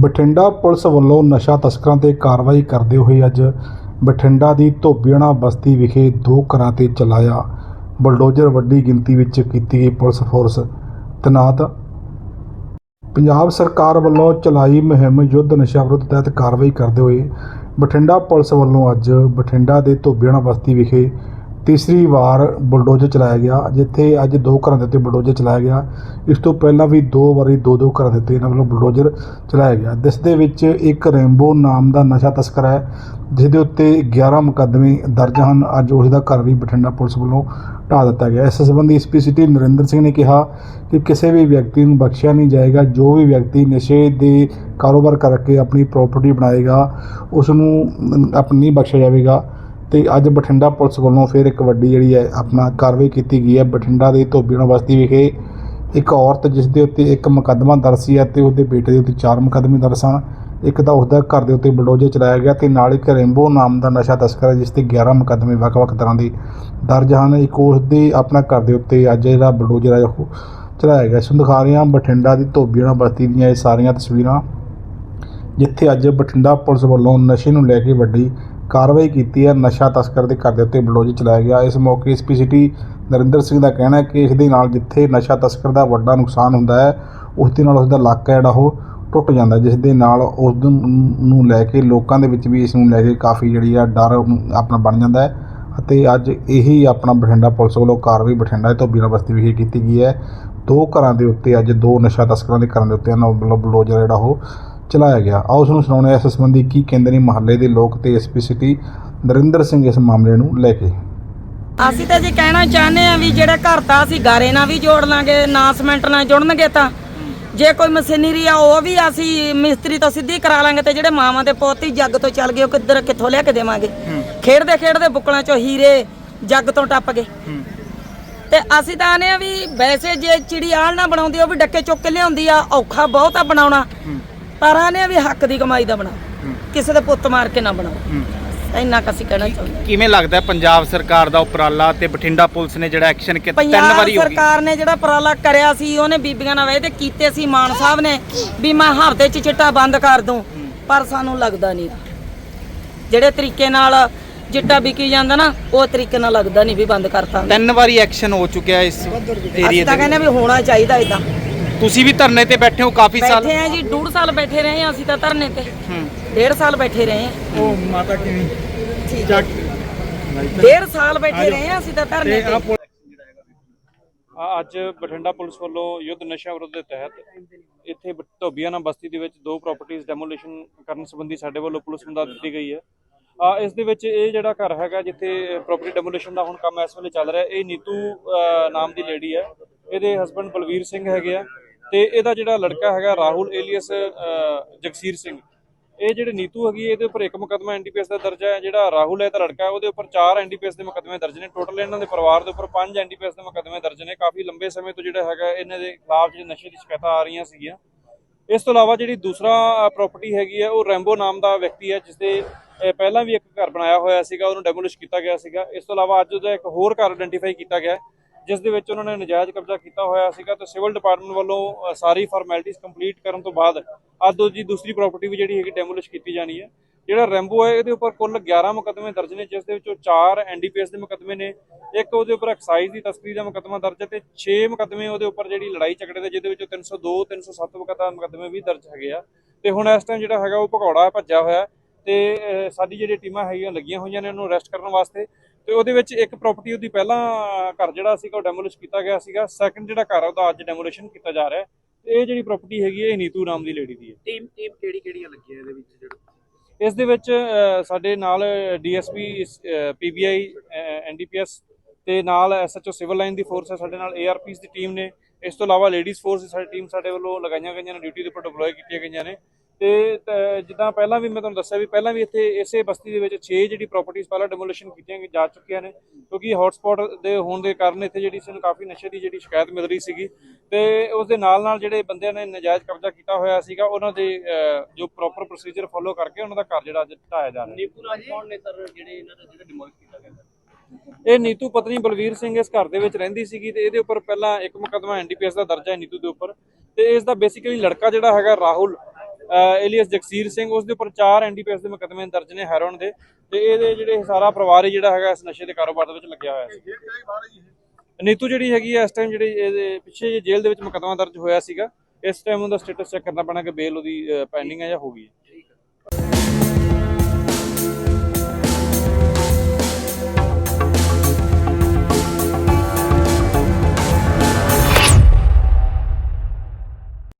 Bathinda police ਵੱਲੋਂ ਨਸ਼ਾ ਤਸਕਰਾਂ ਤੇ ਕਾਰਵਾਈ ਕਰਦੇ ਹੋਏ ਅੱਜ ਬਠਿੰਡਾ ਦੀ ਧੋਬੀਆਣਾ ਬਸਤੀ ਵਿਖੇ ਦੋ ਘਰਾਂ ਤੇ ਚਲਾਇਆ ਬਲਡੋਜ਼ਰ ਵੱਡੀ ਗਿਣਤੀ ਵਿੱਚ ਕੀਤੀ ਗਈ ਪੁਲਿਸ ਫੋਰਸ ਤੈਨਾਤ। ਪੰਜਾਬ ਸਰਕਾਰ ਵੱਲੋਂ ਚਲਾਈ ਮੁਹਿੰਮ ਯੁੱਧ ਨਸ਼ਾ ਵਿਰੁੱਧ ਤਹਿਤ ਕਾਰਵਾਈ ਕਰਦੇ ਹੋਏ ਬਠਿੰਡਾ ਪੁਲਿਸ ਵੱਲੋਂ ਅੱਜ ਬਠਿੰਡਾ ਦੇ ਧੋਬੀਆਣਾ ਬਸਤੀ ਵਿਖੇ ਤੀਸਰੀ ਵਾਰ ਬੁਲਡੋਜ਼ਰ ਚਲਾਇਆ ਗਿਆ, ਜਿੱਥੇ ਅੱਜ ਦੋ ਘਰਾਂ ਦੇ ਉੱਤੇ ਬੁਲਡੋਜ਼ਰ ਚਲਾਇਆ ਗਿਆ। ਇਸ ਤੋਂ ਪਹਿਲਾਂ ਵੀ ਦੋ ਵਾਰੀ ਦੋ ਦੋ ਘਰਾਂ ਦੇ ਉੱਤੇ ਇਹਨਾਂ ਵੱਲੋਂ ਬੁਲਡੋਜ਼ਰ ਚਲਾਇਆ ਗਿਆ। ਜਿਸ ਦੇ ਵਿੱਚ ਇੱਕ ਰੈਂਬੋ ਨਾਮ ਦਾ ਨਸ਼ਾ ਤਸਕਰ ਹੈ ਜਿਸ ਦੇ ਉੱਤੇ 11 ਮੁਕੱਦਮੇ ਦਰਜ ਹਨ। ਅੱਜ ਉਸ ਦਾ ਘਰ ਵੀ ਬਠਿੰਡਾ ਪੁਲਿਸ ਵੱਲੋਂ ਢਾਹ ਦਿੱਤਾ ਗਿਆ। ਇਸ ਸੰਬੰਧੀ ਐਸਪੀ ਸਿਟੀ ਨਰਿੰਦਰ ਸਿੰਘ ਨੇ ਕਿਹਾ ਕਿ ਕਿਸੇ ਵੀ ਵਿਅਕਤੀ ਨੂੰ ਬਖਸ਼ਿਆ ਨਹੀਂ ਜਾਏਗਾ। ਜੋ ਵੀ ਵਿਅਕਤੀ ਨਸ਼ੇ ਦੇ ਕਾਰੋਬਾਰ ਕਰਕੇ ਆਪਣੀ ਪ੍ਰਾਪਰਟੀ ਬਣਾਏਗਾ ਉਸ ਨੂੰ ਆਪਣੀ ਬਖਸ਼ਿਆ ਜਾਵੇਗਾ। ਤੇ ਅੱਜ ਬਠਿੰਡਾ ਪੁਲਿਸ ਵੱਲੋਂ ਫਿਰ ਇੱਕ ਵੱਡੀ ਜਿਹੜੀ ਹੈ ਆਪਣਾ ਕਾਰਵਾਈ ਕੀਤੀ ਗਈ ਹੈ। ਬਠਿੰਡਾ ਦੇ ਧੋਬੀਆਣਾ ਬਸਤੀ ਵਿਖੇ ਇੱਕ ਔਰਤ ਜਿਸ ਦੇ ਉੱਤੇ ਇੱਕ ਮੁਕੱਦਮਾ ਦਰਜ ਸੀ ਅਤੇ ਉਹਦੇ ਬੇਟੇ ਦੇ ਉੱਤੇ ਚਾਰ ਮੁਕੱਦਮੇ ਦਰਜ ਸਨ। ਇੱਕ ਤਾਂ ਉਸਦਾ ਘਰ ਦੇ ਉੱਤੇ ਬਲਡੋਜ਼ਰ ਚਲਾਇਆ ਗਿਆ ਤੇ ਨਾਲ ਇੱਕ ਰੈਂਬੋ ਨਾਮ ਦਾ ਨਸ਼ਾ ਤਸਕਰ ਹੈ, ਜਿਸ ਤੇ 11 ਮੁਕੱਦਮੇ ਵੱਖ-ਵੱਖ ਤਰ੍ਹਾਂ ਦੇ ਦਰਜ ਹਨ। ਇੱਕ ਉਸ ਆਪਣਾ ਘਰ ਦੇ ਉੱਤੇ ਅੱਜ ਜਿਹੜਾ ਬਲਡੋਜ਼ਰ ਹੈ, ਉਹ ਚਲਾਇਆ ਗਿਆ। ਸੋ ਦਿਖਾ ਰਹੇ ਹਾਂ, ਬਠਿੰਡਾ ਦੀ ਧੋਬੀਆਣਾ ਬਸਤੀ ਦੀਆਂ ਇਹ ਸਾਰੀਆਂ ਤਸਵੀਰਾਂ, ਜਿੱਥੇ ਅੱਜ ਬਠਿੰਡਾ ਪੁਲਿਸ ਵੱਲੋਂ ਨਸ਼ੇ ਨੂੰ ਲੈ ਕੇ ਵੱਡੀ ਕਾਰਵਾਈ ਕੀਤੀ ਹੈ। ਨਸ਼ਾ ਤਸਕਰ ਦੇ ਘਰ ਦੇ ਉੱਤੇ ਬਲਡੋਜ਼ਰ ਚਲਾਇਆ ਗਿਆ। ਇਸ ਮੌਕੇ ਐਸਪੀ ਸਿਟੀ ਨਰਿੰਦਰ ਸਿੰਘ ਦਾ ਕਹਿਣਾ ਹੈ ਕਿ ਇਸ ਦੇ ਨਾਲ ਜਿੱਥੇ ਨਸ਼ਾ ਤਸਕਰ ਦਾ ਵੱਡਾ ਨੁਕਸਾਨ ਹੁੰਦਾ ਹੈ, ਉਸ ਦੇ ਨਾਲ ਉਸ ਦਾ ਇਲਾਕਾ ਜਿਹੜਾ ਉਹ ਟੁੱਟ ਜਾਂਦਾ ਜਿਸ ਦੇ ਨਾਲ ਉਸ ਨੂੰ ਲੈ ਕੇ ਲੋਕਾਂ ਦੇ ਵਿੱਚ ਵੀ ਇਸ ਨੂੰ ਲੈ ਕੇ ਕਾਫੀ ਜਿਹੜੀ ਆ ਡਰ ਆਪਣਾ ਬਣ ਜਾਂਦਾ ਹੈ ਅਤੇ ਅੱਜ ਇਹੀ ਆਪਣਾ ਬਠਿੰਡਾ ਪੁਲਿਸ ਵੱਲੋਂ ਕਾਰਵਾਈ ਬਠਿੰਡਾ ਤੋਂ ਬਿਨਾਂ ਬਸਤੀ ਵਿਖੇ ਕੀਤੀ ਗਈ ਹੈ। ਦੋ ਘਰਾਂ ਦੇ ਉੱਤੇ ਅੱਜ ਦੋ ਨਸ਼ਾ ਤਸਕਰਾਂ ਦੇ ਘਰਾਂ ਦੇ ਉੱਤੇ ਇਹਨਾਂ ਵੱਲੋਂ ਬਲਡੋਜ਼ਰ ਜਿਹੜਾ ਉਹ ਚਲਾਇਆ ਗਿਆ। ਆਓ ਉਸ ਨੂੰ ਸੁਣਾਉਣੇ ਇਸ ਸੰਬੰਧੀ ਕੀ ਕਹਿੰਦੇ ਨੇ ਮਹੱਲੇ ਦੇ ਲੋਕ ਤੇ ਐਸਪੀ ਸਿਟੀ ਨਰਿੰਦਰ ਸਿੰਘ ਇਸ ਮਾਮਲੇ ਨੂੰ ਲੈ ਕੇ। ਅਸੀਂ ਤਾਂ ਜੀ ਕਹਿਣਾ ਚਾਹੁੰਦੇ ਆ ਵੀ ਜਿਹੜੇ ਘਰ ਤਾਂ ਅਸੀਂ ਗਾਰੇ ਨਾਲ ਵੀ ਜੋੜ ਲਾਂਗੇ ਨਾ ਸੀਮੈਂਟ ਨਾਲ ਜੁੜਨਗੇ ਤਾਂ। ਜੇ ਕੋਈ ਮਸ਼ੀਨਰੀ ਆ ਉਹ ਵੀ ਅਸੀਂ ਮਿਸਤਰੀ ਤੋਂ ਸਿੱਧੀ ਕਰਾ ਲਾਂਗੇ ਤੇ ਜਿਹੜੇ ਮਾਵਾਂ ਦੇ ਪੋਤੀ ਜੱਗ ਤੋਂ ਚੱਲ ਗਏ ਉਹ ਕਿੱਧਰ ਕਿੱਥੋਂ ਲਿਆ ਕੇ ਦੇਵਾਂਗੇ? ਖੇਡਦੇ ਖੇਡਦੇ ਬੁੱਕਲਾਂ ਚੋਂ ਹੀਰੇ ਜੱਗ ਤੋਂ ਟੱਪ ਗਏ। ਤੇ ਅਸੀਂ ਤਾਂ ਆਨੇ ਆ ਵੀ ਵੈਸੇ ਜੇ ਚਿੜੀ ਆਲ ਨਾ ਬਣਾਉਂਦੀ ਉਹ ਵੀ ਡੱਕੇ ਚੁੱਕ ਕੇ ਲਿਆਉਂਦੀ ਆ ਔਖਾ ਬਹੁਤ ਆ ਬਣਾਉਣਾ। ਪਰ ਆਨੇ ਵੀ ਹੱਕ ਦੀ ਕਮਾਈ ਦਾ ਬਣਾ। ਕਿਸੇ ਦੇ ਪੁੱਤ ਮਾਰ ਕੇ ਨਾ ਬਣਾਓ। ਇੰਨਾ ਕੁ ਅਸੀਂ ਕਹਿਣਾ ਚਾਹੁੰਦੇ। ਕਿਵੇਂ ਲੱਗਦਾ ਪੰਜਾਬ ਸਰਕਾਰ ਦਾ ਉਪਰਾਲਾ ਤੇ ਬਠਿੰਡਾ ਪੁਲਿਸ ਨੇ ਜਿਹੜਾ ਐਕਸ਼ਨ ਕੀਤਾ? ਤਿੰਨ ਵਾਰੀ ਹੋ ਗਈ। ਸਰਕਾਰ ਨੇ ਜਿਹੜਾ ਉਪਰਾਲਾ ਕਰਿਆ ਸੀ ਉਹਨੇ ਬੀਬੀਆਂ ਨਾਲ ਵਾਅਦੇ ਕੀਤੇ ਸੀ ਮਾਨ ਸਾਹਿਬ ਨੇ ਵੀ ਮੈਂ ਹਫ਼ਤੇ 'ਚ ਚਿੱਟਾ ਬੰਦ ਕਰ ਦੂੰ ਪਰ ਸਾਨੂੰ ਲੱਗਦਾ ਨਹੀਂ। ਜਿਹੜੇ ਤਰੀਕੇ ਨਾਲ ਚਿੱਟਾ ਵਿਕੀ ਜਾਂਦਾ ਨਾ ਉਹ ਤਰੀਕੇ ਨਾਲ ਲੱਗਦਾ ਨਹੀਂ ਵੀ ਬੰਦ ਕਰਤਾ। ਤਿੰਨ ਵਾਰੀ ਐਕਸ਼ਨ ਹੋ ਚੁੱਕਿਆ ਇਸ ਅਸੀਂ ਤਾਂ ਦੇ ਕਹਿੰਦੇ ਵੀ ਹੋਣਾ ਚਾਹੀਦਾ ਇਦਾਂ। ਤੁਸੀਂ ਵੀ ਧਰਨੇ ਤੇ ਬੈਠੇ ਹੋ ਕਾਫੀ ਸਾਲ? ਬੈਠੇ ਆ ਜੀ ਡੂਢ ਸਾਲ ਬੈਠੇ ਰਹੇ ਆ ਅਸੀਂ ਤਾਂ ਧਰਨੇ ਤੇ। ਹੂੰ। ਡੇਢ ਸਾਲ ਬੈਠੇ ਰਹੇ ਆ ਉਹ ਮਾਤਾ ਕਿਵੇਂ? ਡੇਢ ਸਾਲ ਬੈਠੇ ਰਹੇ ਆ ਅਸੀਂ ਤਾਂ ਧਰਨੇ ਤੇ ਆ- ਅੱਜ ਬਠਿੰਡਾ ਪੁਲਿਸ ਵੱਲੋਂ ਯੁੱਧ ਨਸ਼ਾ ਵਿਰੁੱਧ ਦੇ ਤਹਿਤ ਇੱਥੇ ਬ- ਧੋਬੀਆਣਾ ਬਸਤੀ ਦੇ ਵਿੱਚ ਦੋ ਪ੍ਰਾਪਰਟੀਆਂ ਡੈਮੋਲੀਸ਼ਨ ਕਰਨ ਸੰਬੰਧੀ ਸਾਡੇ ਵੱਲੋਂ ਪੁਲਿਸ ਨੂੰ ਦੱਸ ਦਿੱਤੀ ਗਈ ਹੈ। ਆ ਇਸ ਦੇ ਵਿੱਚ ਇਹ ਜਿਹੜਾ ਘਰ ਹੈਗਾ ਜਿੱਥੇ ਪ੍ਰਾਪਰਟੀ ਡੈਮੋਲੀਸ਼ਨ ਦਾ ਹੁਣ ਕੰਮ ਇਸ ਵੇਲੇ ਚੱਲ ਰਿਹਾ ਇਹ ਨੀਤੂ ਅ, ਨਾਮ ਦੀ ਲੇਡੀ ਹੈ। ਇਹਦੇ ਹਸਬੰਡ ਬਲਵੀਰ ਸਿੰਘ ਹੈਗੇ ਆ। ਤੇ ਇਹਦਾ ਜਿਹੜਾ ਲੜਕਾ ਹੈਗਾ ਰਾਹੁਲ ਏਲੀਅਸ ਜਗਸੀਰ ਸਿੰਘ। ਇਹ ਜਿਹੜੇ ਨੀਤੂ ਹੈਗੀ, ਇਹਦੇ ਉੱਪਰ ਇੱਕ ਮੁਕੱਦਮਾ ਐਨਡੀਪੀਐਸ ਦਾ ਦਰਜ ਹੈ। ਜਿਹੜਾ ਰਾਹੁਲ ਹੈ ਤਾਂ ਲੜਕਾ ਹੈ, ਉਹਦੇ ਉੱਪਰ ਚਾਰ ਐਨਡੀਪੀਐਸ ਦੇ ਮੁਕੱਦਮੇ ਦਰਜ ਨੇ। ਟੋਟਲ ਇਹਨਾਂ ਦੇ ਪਰਿਵਾਰ ਦੇ ਉੱਪਰ ਪੰਜ ਐਨਡੀਪੀਐਸ ਦੇ ਮੁਕੱਦਮੇ ਦਰਜ ਨੇ। ਕਾਫੀ ਲੰਬੇ ਸਮੇਂ ਤੋਂ ਜਿਹੜਾ ਹੈਗਾ, ਇਹਨਾਂ ਦੇ ਖਿਲਾਫ ਜਿਹੜੇ ਨਸ਼ੇ ਦੀ ਸ਼ਿਕਾਇਤਾਂ ਆ ਰਹੀਆਂ ਸੀਗੀਆਂ। ਇਸ ਤੋਂ ਇਲਾਵਾ ਜਿਹੜੀ ਦੂਸਰਾ ਪ੍ਰਾਪਰਟੀ ਹੈਗੀ ਹੈ, ਉਹ ਰੈਂਬੋ ਨਾਮ ਦਾ ਵਿਅਕਤੀ ਹੈ ਜਿਸ ਦੇ ਪਹਿਲਾਂ ਵੀ ਇੱਕ ਘਰ ਬਣਾਇਆ ਹੋਇਆ ਸੀਗਾ, ਉਹਨੂੰ ਡੈਮੋਲਿਸ਼ ਕੀਤਾ ਗਿਆ ਸੀਗਾ। ਇਸ ਤੋਂ ਇਲਾਵਾ ਅੱਜ ਉਹਦਾ ਇੱਕ ਹੋਰ ਘਰ ਆਇਡੈਂਟੀਫਾਈ ਕੀਤਾ ਗਿਆ ਜਿਸ ਦੇ ਵਿੱਚ ਉਹਨਾਂ ਨੇ ਨਜਾਇਜ਼ ਕਬਜ਼ਾ ਕੀਤਾ ਹੋਇਆ ਸੀਗਾ ਤੇ ਸਿਵਲ ਡਿਪਾਰਟਮੈਂਟ ਵੱਲੋਂ ਸਾਰੀ ਫਾਰਮੈਲਿਟੀਜ਼ ਕੰਪਲੀਟ ਕਰਨ ਤੋਂ ਬਾਅਦ ਅੱਜ ਉਹਦੀ ਦੂਸਰੀ ਪ੍ਰਾਪਰਟੀ ਵੀ ਜਿਹੜੀ ਹੈਗੀ ਡੈਮੋਲਿਸ਼ ਕੀਤੀ ਜਾਣੀ ਹੈ। ਜਿਹੜਾ ਰੈਂਬੋ ਹੈ, ਇਹਦੇ ਉੱਪਰ ਕੁੱਲ 11 ਮੁਕੱਦਮੇ ਦਰਜ ਨੇ, ਜਿਸ ਦੇ ਵਿੱਚੋਂ 4 ਐਨਡੀਪੀਐਸ ਦੇ ਮੁਕੱਦਮੇ ਨੇ, ਇੱਕ ਉਹਦੇ ਉੱਪਰ ਐਕਸਾਈਜ਼ ਦੀ ਤਸਕਰੀ ਦਾ ਮੁਕੱਦਮਾ ਦਰਜ ਹੈ ਤੇ 6 ਮੁਕੱਦਮੇ ਉਹਦੇ ਉੱਪਰ ਜਿਹੜੀ ਲੜਾਈ ਝਗੜੇ ਦੇ, ਜਿਹਦੇ ਵਿੱਚੋਂ 302 307 ਮੁਕੱਦਮਾ, ਮੁਕੱਦਮੇ ਵੀ ਦਰਜ ਹੈਗੇ ਆ। ਤੇ ਹੁਣ ਇਸ ਟਾਈਮ ਜਿਹੜਾ ਹੈਗਾ ਉਹ ਭਗੌੜਾ ਭੱਜਿਆ ਹੋਇਆ ਹੈ ਤੇ ਸਾਡੀ ਜਿਹੜੀ ਟੀਮਾਂ ਹੈਗੀਆਂ ਲੱਗੀਆਂ ਹੋਈਆਂ ਨੇ, ਉਹਨੂੰ ਅਰੈਸਟ ਕਰਨ ਵਾਸਤੇ। ਤੇ ਉਹਦੇ ਵਿੱਚ ਇੱਕ ਪ੍ਰਾਪਰਟੀ ਉਹਦੀ ਪਹਿਲਾਂ ਘਰ ਜਿਹੜਾ ਸੀਗਾ ਉਹ ਡੈਮੋਲਿਸ਼ ਕੀਤਾ ਗਿਆ ਸੀਗਾ। ਸੈਕੰਡ ਜਿਹੜਾ ਘਰ ਆ ਉਹਦਾ ਅੱਜ ਡੈਮੋਲੀਸ਼ਨ ਕੀਤਾ ਜਾ ਰਿਹਾ ਇਹ ਜਿਹੜੀ ਪ੍ਰਾਪਰਟੀ ਹੈਗੀ ਹੈ ਇਹ ਨੀਤੂ ਨਾਮ ਦੀ ਲੇਡੀ ਦੀ ਹੈ। ਟੀਮ ਟੀਮ ਕਿਹੜੀ ਕਿਹੜੀਆਂ ਲੱਗੀਆਂ ਇਹਦੇ ਵਿੱਚ ਜਿਹੜਾ? ਇਸ ਦੇ ਵਿੱਚ ਸਾਡੇ ਨਾਲ DSP P B I N D P S ਤੇ ਨਾਲ S H O civil line ਦੀ ਫੋਰਸ ਹੈ ਸਾਡੇ ਨਾਲ ਏਆਰਪੀਸ ਦੀ ਟੀਮ ਨੇ। ਇਸ ਤੋਂ ਇਲਾਵਾ ਲੇਡੀਜ਼ ਫੋਰਸ ਦੀ ਸਾਡੀ ਟੀਮ ਸਾਡੇ ਵੱਲੋਂ ਲਗਾਈਆਂ ਗਈਆਂ ਨੇ ਡਿਊਟੀ ਦੇ ਉੱਪਰ ਡਿਪਲੋਏ ਕੀਤੀਆਂ ਗਈਆਂ ਨੇ। ਤੇ ਜਿੱਦਾਂ ਪਹਿਲਾਂ ਵੀ ਮੈਂ ਤੁਹਾਨੂੰ ਦੱਸਿਆ ਵੀ ਪਹਿਲਾਂ ਵੀ ਇੱਥੇ ਇਸੇ ਬਸਤੀ ਦੇ ਵਿੱਚ 6 ਜਿਹੜੀ ਪ੍ਰਾਪਰਟੀਆਂ ਪਹਿਲਾਂ ਡਿਮੋਲੀਸ਼ਨ ਕੀਤੀਆਂ ਜਾ ਚੁੱਕੀਆਂ ਨੇ ਕਿਉਂਕਿ ਹੌਟਸਪੌਟ ਦੇ ਹੋਣ ਦੇ ਕਾਰਨ ਇੱਥੇ ਜਿਹੜੀ ਸਾਨੂੰ ਕਾਫੀ ਨਸ਼ੇ ਦੀ ਜਿਹੜੀ ਸ਼ਿਕਾਇਤ ਮਿਲ ਰਹੀ ਸੀਗੀ ਤੇ ਉਸ ਦੇ ਨਾਲ ਨਾਲ ਜਿਹੜੇ ਬੰਦਿਆਂ ਨੇ ਨਜਾਇਜ਼ ਕਬਜ਼ਾ ਕੀਤਾ ਹੋਇਆ ਸੀਗਾ ਉਹਨਾਂ ਦੇ ਜੋ ਪ੍ਰੋਪਰ ਪ੍ਰੋਸੀਜਰ ਫੋਲੋ ਕਰਕੇ ਉਹਨਾਂ ਦਾ ਘਰ ਜਿਹੜਾ ਅੱਜ ਢਾਇਆ ਜਾ ਰਿਹਾ। ਨੀਪੂ ਰਾਜ ਕੌਣ ਨੇ ਸਰ ਜਿਹੜੇ ਇਹਨਾਂ ਦਾ ਜਿਹੜਾ ਡਿਮੋਲਿਸ਼ ਕੀਤਾ ਗਿਆ ਇਹ ਨੀਤੂ ਪਤਨੀ ਬਲਵੀਰ ਸਿੰਘ ਇਸ ਘਰ ਦੇ ਵਿੱਚ ਰਹਿੰਦੀ ਸੀਗੀ ਤੇ ਇਹਦੇ ਉੱਪਰ ਪਹਿਲਾਂ ਇੱਕ ਮੁਕੱਦਮਾ ਐਨਡੀਪੀਐਸ ਦਾ ਦਰਜਾ ਹੈ ਨੀਤੂ ਦੇ ਉੱਪਰ ਤੇ ਇਸ ਦਾ ਬੇਸਿਕਲੀ ਲੜਕਾ ਜਿਹੜਾ ਹੈਗਾ ਰਾਹੁਲ ਏਲੀਅਸ ਜਗਸੀਰ ਸਿੰਘ, ਉਸ ਦੇ ਉੱਪਰ 4 ਐਨਡੀਪੀਐਸ ਦੇ ਮੁਕੱਦਮੇ ਦਰਜ ਨੇ ਹੈਰੋਨ ਦੇ ਤੇ ਇਹਦੇ ਜਿਹੜੇ ਸਾਰਾ ਪਰਿਵਾਰ ਹੀ ਜਿਹੜਾ ਹੈਗਾ ਇਸ ਨਸ਼ੇ ਦੇ ਕਾਰੋਬਾਰ ਦੇ ਵਿੱਚ ਲੱਗਿਆ ਹੋਇਆ ਸੀ। ਨੀਤੂ ਜਿਹੜੀ ਹੈਗੀ ਹੈ ਇਸ ਟਾਈਮ ਜਿਹੜੀ ਇਹਦੇ ਪਿੱਛੇ ਜੇ ਜੇਲ੍ਹ ਦੇ ਵਿੱਚ ਮੁਕੱਦਮਾ ਦਰਜ ਹੋਇਆ ਸੀਗਾ, ਇਸ ਟਾਈਮ ਉਹਦਾ ਸਟੇਟਸ ਚੈੱਕ ਕਰਨਾ ਪੈਣਾ ਕਿ ਬੇਲ ਉਹਦੀ ਪੈਂਡਿੰਗ ਹੈ ਜਾਂ ਹੋ ਗਈ ਹੈ।